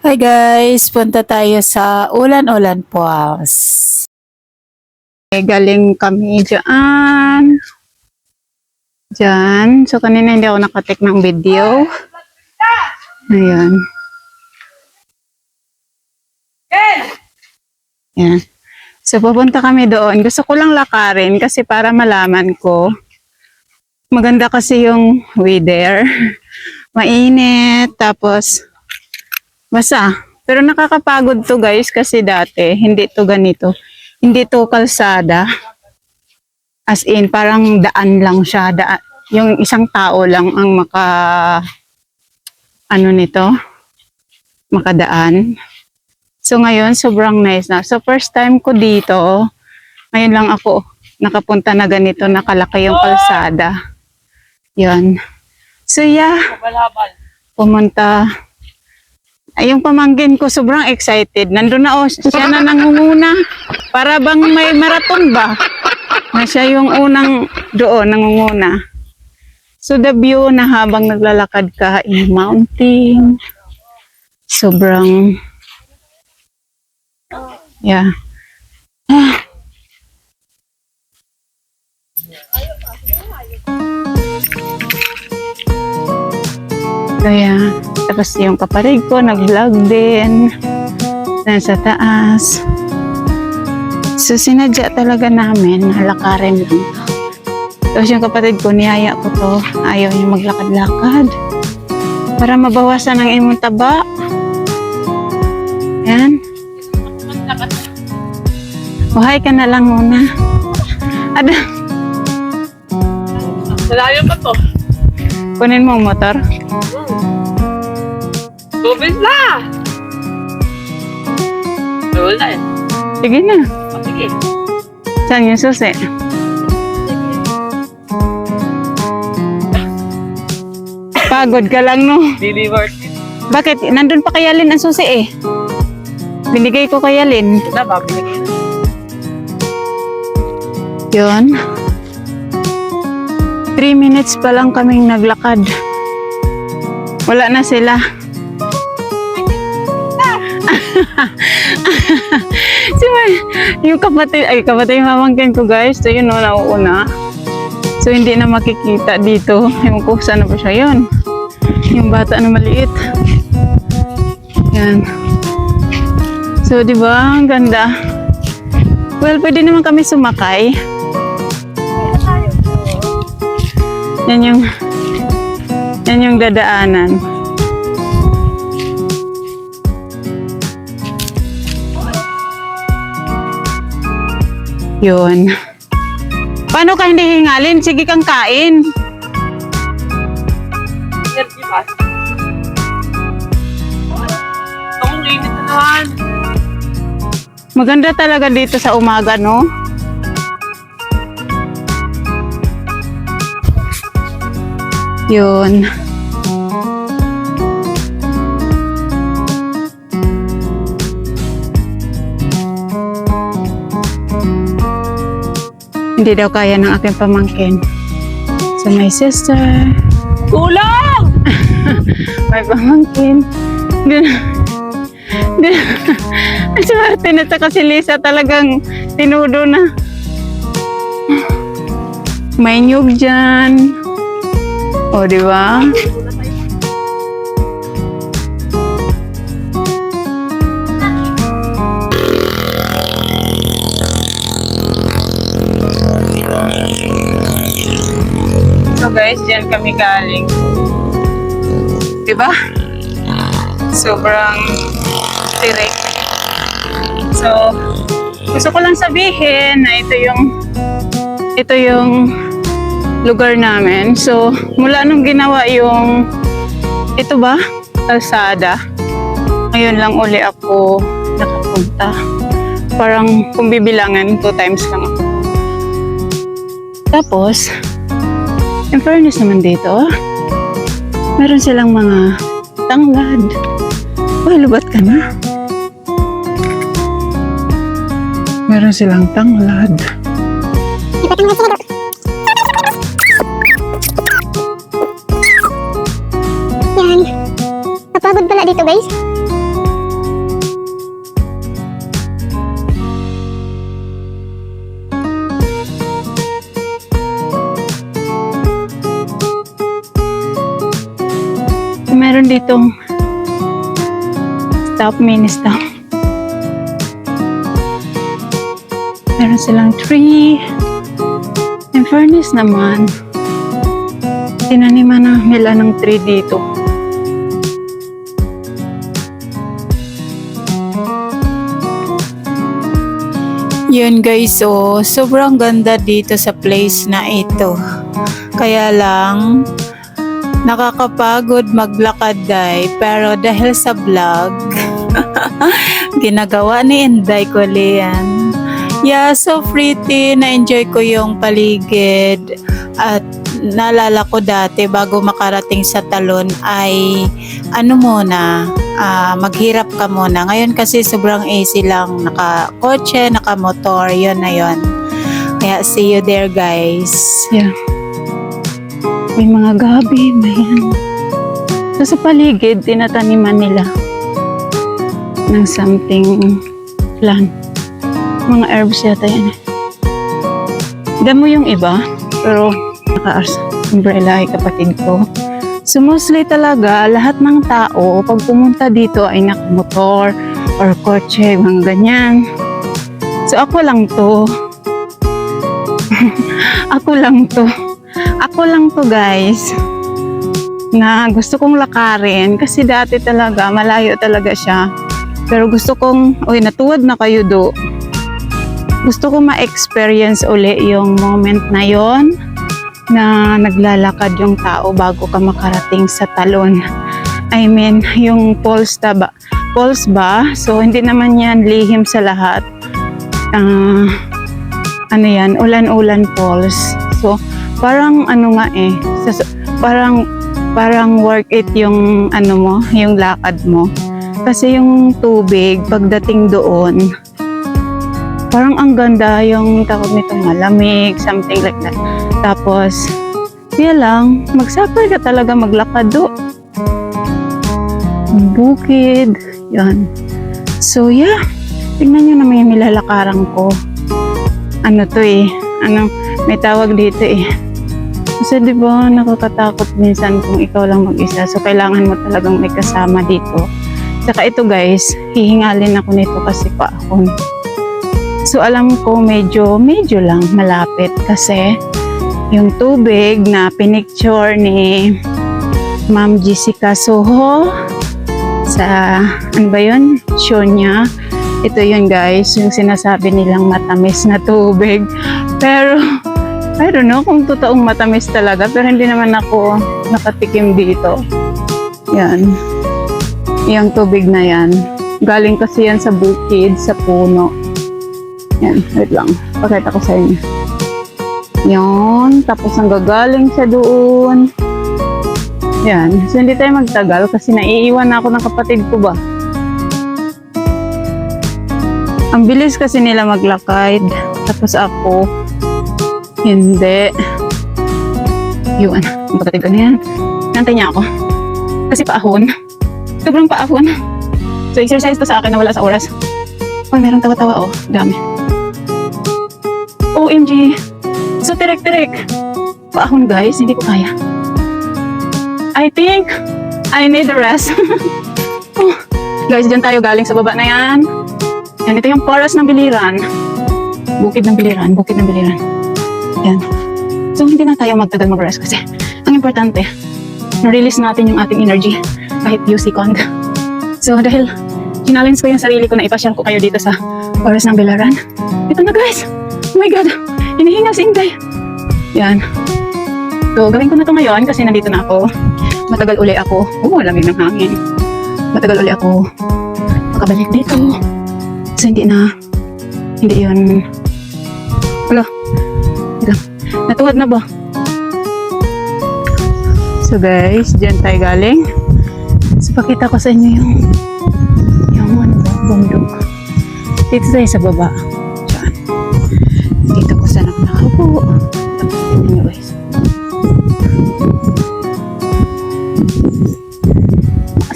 Hi guys, punta tayo sa Ulan-Ulan Falls. Eh, galing kami dyan. Dyan. So, kanina hindi ako nakatek ng video. Ayan. Ayan. So, pupunta kami doon. Gusto ko lang lakarin kasi para malaman ko. Maganda kasi yung weather. Mainit. Tapos, basa. Pero nakakapagod to guys kasi dati hindi to ganito. Hindi to kalsada. As in, parang daan lang siya. Daan, yung isang tao lang ang maka, ano nito, makadaan. So ngayon, sobrang nice na. So first time ko dito, ngayon lang ako nakapunta na ganito, nakalaki yung kalsada. Yun. So yeah, pumunta. Ay, yung pamangkin ko sobrang excited. Nandun na oh, siya na nangunguna. Para bang may marathon ba? Na siya yung unang doon nangunguna. So the view na habang naglalakad ka in mountain, sobrang yeah. Ah. Kaya, tapos yung kapatid ko, nag-vlog din. Nasa taas. So, sinadya talaga namin, halakarin lang. Tapos yung kapatid ko, niyaya ko to. Ayaw niya maglakad-lakad. Para mabawasan ang imong taba. Yan. Buhay ka na lang muna. Ada, Malayo pa to. kunin mo ang motor. Tubig na! Wala eh. Sige na. Sige. Saan yung susi? Pagod ka lang, no? Dili worth it. Bakit? Nandun pa kaya Lin ang susi eh. Binigay ko kaya Lin. Na, babinigay na. Yun. Three minutes pa lang kaming naglakad. Wala na sila. Yung kapatid, ay kapatid yung mamangkin ko guys, so yun no, nauuna. So hindi na makikita dito. Ewan ko saan na pa siya yun. Yung bata na maliit. Yan. So, di ba? Ang ganda. Well, pwede naman kami sumakay. Yan yung yan yung dadaanan. Yun. Paano ka hindi hingalin? Sige kang kain. Energy ba? Ang init na naman. Maganda talaga dito sa umaga, no? Yun. Hindi daw kaya ng aking pamangkin. So, my sister, Kulang! may pamangkin. Di- di- si Martin at saka si Lisa talagang tinudo na. May nyug dyan. O, di ba? Guys, dyan kami galing. Di ba? Sobrang tirik. So, gusto ko lang sabihin na ito yung ito yung lugar namin. So, mula nung ginawa yung ito ba? Kalsada. Ngayon lang uli ako nakapunta. Parang kung bibilangan, two times lang ako. Tapos, in fairness naman dito, meron silang mga tanglad. Uy, lubat ka na. Meron silang tanglad. Yan. Napagod pala dito guys. Ditong stop mini stop. Meron silang tree. In fairness naman, tinaniman na nila ng tree dito. Yun guys, so sobrang ganda dito sa place na ito. Kaya lang, nakakapagod maglakad day, pero dahil sa vlog, ginagawa ni Inday ko yan. Yeah, so pretty. Na-enjoy ko yung paligid. At naalala ko dati bago makarating sa talon ay ano muna, ah, maghirap ka muna. Ngayon kasi sobrang easy lang. Naka-kotse, naka-motor, yun na yun. Kaya see you there guys. Yeah. May mga gabi, may ano. So, sa paligid, tinataniman nila ng something plant. Mga herbs yata yan. Damo yung iba, pero naka-ars umbrella ay kapatid ko. So mostly talaga, lahat ng tao, pag pumunta dito ay nakamotor or kotse, mga ganyan. So ako lang to. ako lang to. Ako lang to guys. Na gusto kong lakarin. Kasi dati talaga malayo talaga siya. Pero gusto kong uy natuwad na kayo do. Gusto ko ma-experience uli yung moment na yon na naglalakad yung tao bago ka makarating sa talon. I mean yung pulse ba pulse ba? So hindi naman yan lihim sa lahat. Ah, ano yan? Ulan-ulan pulse so parang ano nga eh sa, parang parang work it yung ano mo, yung lakad mo. Kasi yung tubig pagdating doon parang ang ganda yung tawag nito malamig, something like that. Tapos kaya lang, magsapay ka talaga maglakad do. Bukid, yan. So yeah, tingnan nyo naman yung nilalakaran ko. Ano to eh, ano, may tawag dito eh. Kasi di ba nakakatakot minsan kung ikaw lang mag-isa. So kailangan mo talagang may kasama dito. Saka ito guys, hihingalin ako nito kasi paahon. So alam ko medyo, medyo lang malapit kasi yung tubig na pinicture ni Ma'am Jessica Soho sa, ano ba yun? Show niya. Ito yun guys, yung sinasabi nilang matamis na tubig. Pero I don't know kung totoong matamis talaga, pero hindi naman ako nakatikim dito. Yan. Yung tubig na yan. Galing kasi yan sa bukid, sa puno. Yan, wait lang. Pakita ko sa inyo. Yan. Tapos ang gagaling siya doon. Yan. So hindi tayo magtagal kasi naiiwan na ako ng kapatid ko ba. Ang bilis kasi nila maglakad. Tapos ako, hindi. Yun. Ang pagkatid ko na yan. Nantay niya ako. Kasi paahon. Sobrang paahon. So, exercise to sa akin na wala sa oras. Oh, meron tawa-tawa oh. Dami. OMG. So, tirek-tirek. Paahon guys. Hindi ko kaya. I think I need a rest. oh, guys, dyan tayo galing sa baba na yan. Yan, ito yung forest ng biliran. Bukid ng biliran. Bukid ng biliran. Yan. So, hindi na tayo magtagal mag-rest kasi ang importante, na-release natin yung ating energy kahit few second. So, dahil challenge ko yung sarili ko na ipasyal ko kayo dito sa Forest ng Bilaran. Ito na guys! Oh my God! Hinihinga si Inday! Yan. So, gawin ko na to ngayon kasi nandito na ako. Matagal uli ako. Oh, lamig ng hangin. Matagal uli ako makabalik dito. So, hindi na, hindi yun, wala, Natuwad na ba? So guys, dyan tayo galing. So pakita ko sa inyo yung yung ano ba, bundok. Dito tayo sa baba. Diyan. Dito ko sa nakaupo. Tapos nyo guys.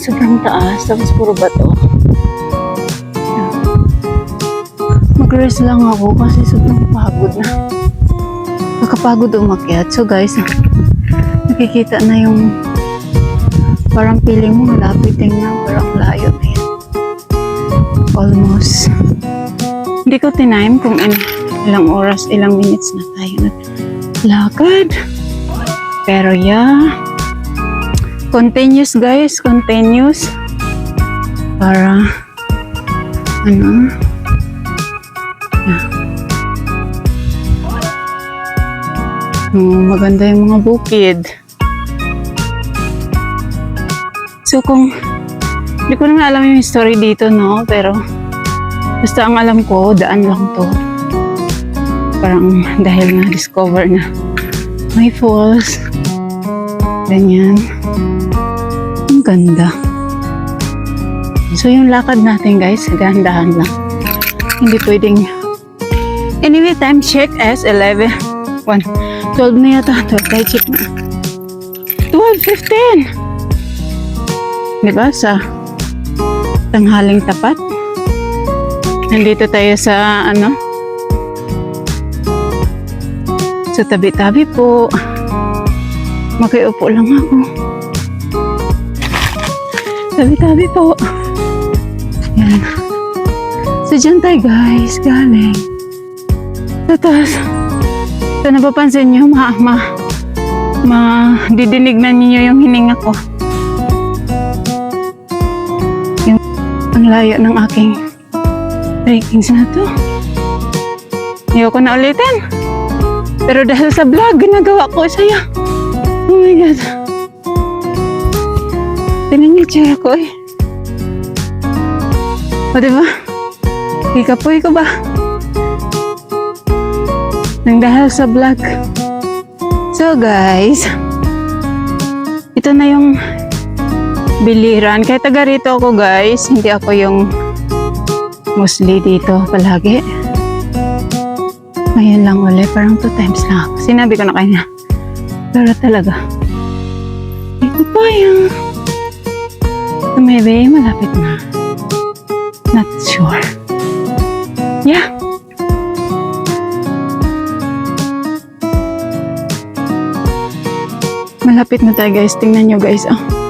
Sobrang taas, tapos puro bato. Mag-rest lang ako kasi sobrang pagod na nakakapagod umakyat. So guys, nakikita na yung Parang feeling mo malapit tingnan, pero ang layo na yan. Almost. Hindi ko tinime kung in, ilang oras, ilang minutes na tayo na lakad. Pero yeah, continuous guys, continuous. Para, ano, yeah. Oh, maganda yung mga bukid. So kung, hindi ko naman alam yung story dito, no? Pero, basta ang alam ko, daan lang to. Parang dahil na-discover na may falls. Ganyan. Ang ganda. So yung lakad natin guys, dahan-dahan lang. Hindi pwedeng... Anyway, time check as 11. 1. 12 na yata. 12 tayo check na. 12.15! Diba? Sa tanghaling tapat. Nandito tayo sa ano? Sa tabi-tabi po. Makiupo lang ako. Tabi-tabi po. Yan. So, dyan tayo guys. Galing. Sa taas. So, napapansin nyo, ma, ma, ma, didinig na ninyo yung hininga ko. Yung, ang layo ng aking rankings na to. Ayoko na ulitin. Pero dahil sa vlog, ginagawa ko saya. Oh my God. Tingnan niyo tsura ko eh. O diba? Ikapoy ko ba? Nang dahil sa vlog. So guys, ito na yung biliran. Kahit taga rito ako guys, hindi ako yung mostly dito palagi. Ngayon lang ulit, parang two times lang ako. Sinabi ko na kanya. Pero talaga, ito pa yung maybe malapit na. Not sure. Yeah. Malapit na tayo guys. Tingnan nyo guys. Oh.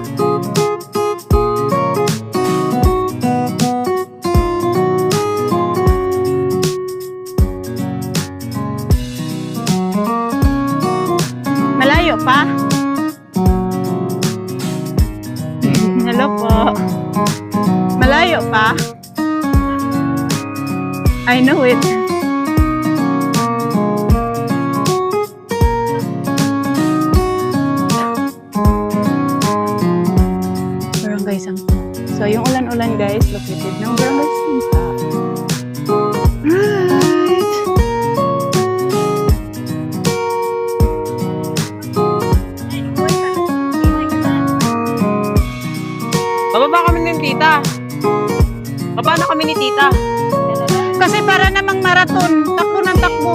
Marathon, takbo ng takbo.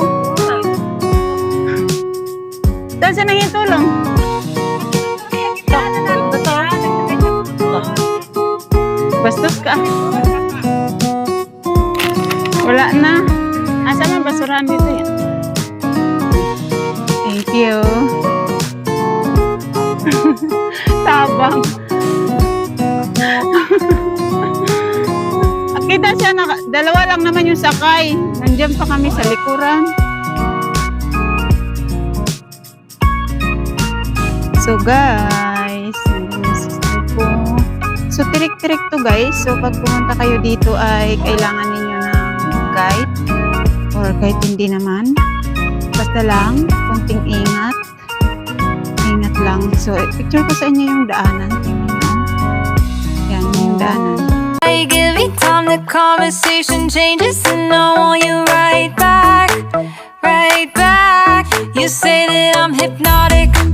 Saan sa nang tulong? Bastos ka. Wala na. Asa man basurahan dito yan? Thank you. Tabang. Kita siya, na, dalawa lang naman yung sakay. Nandiyan pa kami sa likuran. So guys, ko. So tirik-tirik to guys. So pag pumunta kayo dito ay kailangan ninyo ng guide or kahit hindi naman. Basta lang, kunting ingat. Ingat lang. So picture ko sa inyo yung daanan. Tingnan. Yan, yung daanan. I give it time, the conversation changes, and I want you right back, right back. You say that I'm hypnotic.